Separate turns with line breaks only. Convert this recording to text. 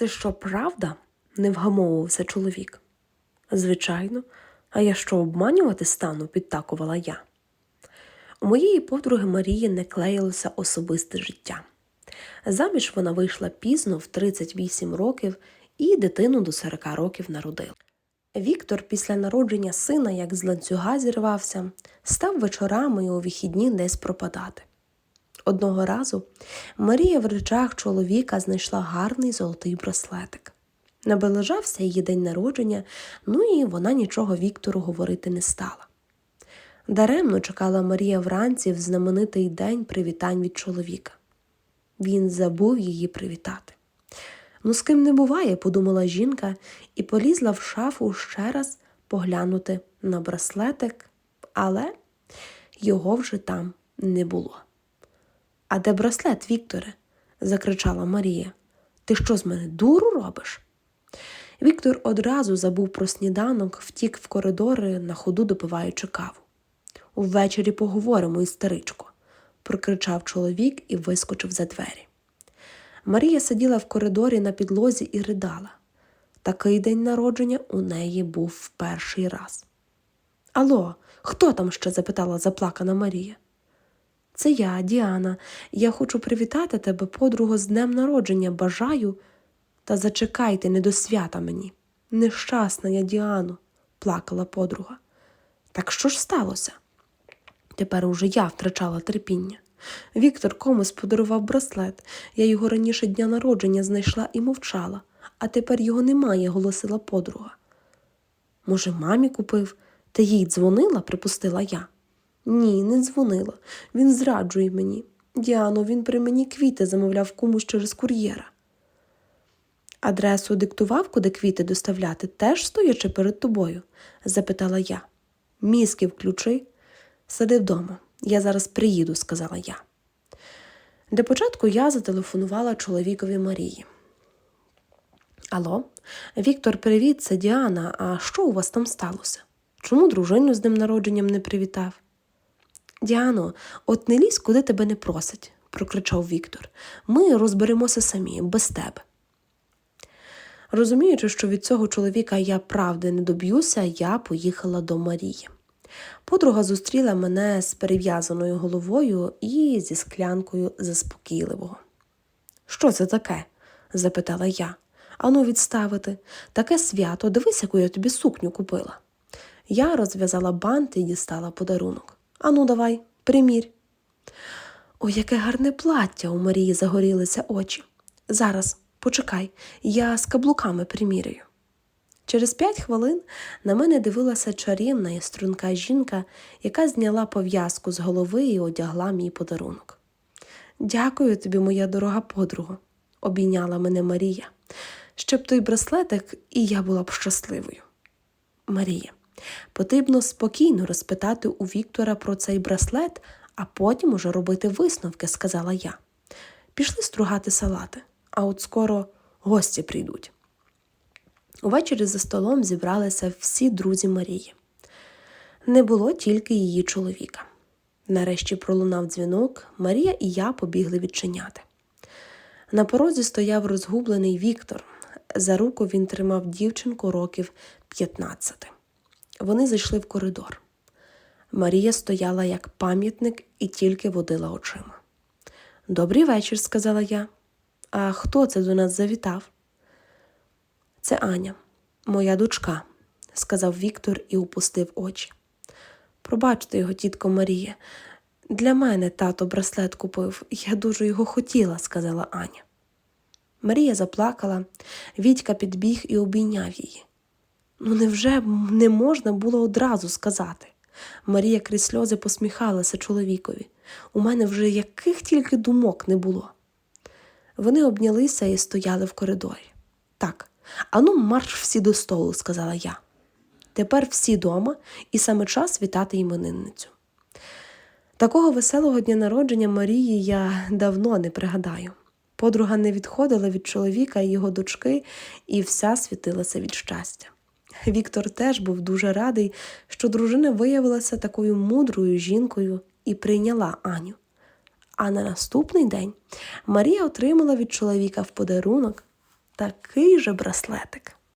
Це що, правда? не вгамовувався чоловік. Звичайно, а я що обманювати стану, підтакувала я. У моєї подруги Марії не клеїлося особисте життя. Заміж вона вийшла пізно, в 38 років, і дитину до 40 років народила. Віктор після народження сина, як з ланцюга зірвався, став вечорами і у вихідні десь пропадати. Одного разу Марія в речах чоловіка знайшла гарний золотий браслетик. Наближався її день народження, ну і вона нічого Віктору говорити не стала. Даремно чекала Марія вранці в знаменитий день привітань від чоловіка. Він забув її привітати. Ну, з ким не буває, подумала жінка і полізла в шафу ще раз поглянути на браслетик, але його вже там не було. А де браслет, Вікторе? закричала Марія. Ти що з мене дуру робиш? Віктор одразу забув про сніданок, втік в коридори, на ходу допиваючи каву. Увечері поговоримо, істеричко, прокричав чоловік і вискочив за двері. Марія сиділа в коридорі на підлозі і ридала. Такий день народження у неї був в перший раз. Алло, хто там ще? запитала заплакана Марія. Це я, Діана. Я хочу привітати тебе, подруго, з днем народження. Бажаю. Та зачекайте, не до свята мені. Нещасна я, Діано, плакала подруга. Так що ж сталося? Тепер уже я втрачала терпіння. Віктор комусь подарував браслет. Я його раніше дня народження знайшла і мовчала, а тепер його немає, голосила подруга. Може, мамі купив, та їй дзвонила, припустила я. Ні, не дзвонила. Він зраджує мені. Діано, він при мені квіти замовляв комусь через кур'єра. Адресу диктував, куди квіти доставляти, теж стоячи перед тобою? запитала я. Мізки включи. Сиди вдома. Я зараз приїду, сказала я. Для початку я зателефонувала чоловікові Марії. Алло, Віктор, привіт, це Діана. А що у вас там сталося? Чому дружину з днем народженням не привітав? Діано, от не лізь, куди тебе не просить, прокричав Віктор. Ми розберемося самі, без тебе. Розуміючи, що від цього чоловіка я правди не доб'юся, я поїхала до Марії. Подруга зустріла мене з перев'язаною головою і зі склянкою заспокійливого. Що це таке? запитала я. Ану, відставити. Таке свято, дивись, яку я тобі сукню купила. Я розв'язала бант і дістала подарунок. Ану, давай, примірь. Ой, яке гарне плаття у Марії загорілися очі. Зараз, почекай, я з каблуками приміряю. Через п'ять хвилин на мене дивилася чарівна і струнка жінка, яка зняла пов'язку з голови і одягла мій подарунок. Дякую тобі, моя дорога подруга, обійняла мене Марія, щоб той браслетик і я була б щасливою. Марія, потрібно спокійно розпитати у Віктора про цей браслет, а потім уже робити висновки, сказала я. Пішли стругати салати, а от скоро гості прийдуть. Увечері за столом зібралися всі друзі Марії. Не було тільки її чоловіка. Нарешті пролунав дзвінок, Марія і я побігли відчиняти. На порозі стояв розгублений Віктор. За руку він тримав дівчинку років 15. Вони зайшли в коридор. Марія стояла як пам'ятник і тільки водила очима. Добрий вечір, сказала я. А хто це до нас завітав? Це Аня, моя дочка, сказав Віктор і опустив очі. Пробачте його, тітко Марія. Для мене тато браслет купив, я дуже його хотіла, сказала Аня. Марія заплакала, Вітька підбіг і обійняв її. Ну, невже не можна було одразу сказати? Марія крізь сльози посміхалася чоловікові. У мене вже яких тільки думок не було. Вони обнялися і стояли в коридорі. Так, ану, марш всі до столу, сказала я. Тепер всі дома, і саме час вітати іменинницю. Такого веселого дня народження Марії я давно не пригадаю. Подруга не відходила від чоловіка і його дочки, і вся світилася від щастя. Віктор теж був дуже радий, що дружина виявилася такою мудрою жінкою і прийняла Аню. А на наступний день Марія отримала від чоловіка в подарунок такий же браслетик.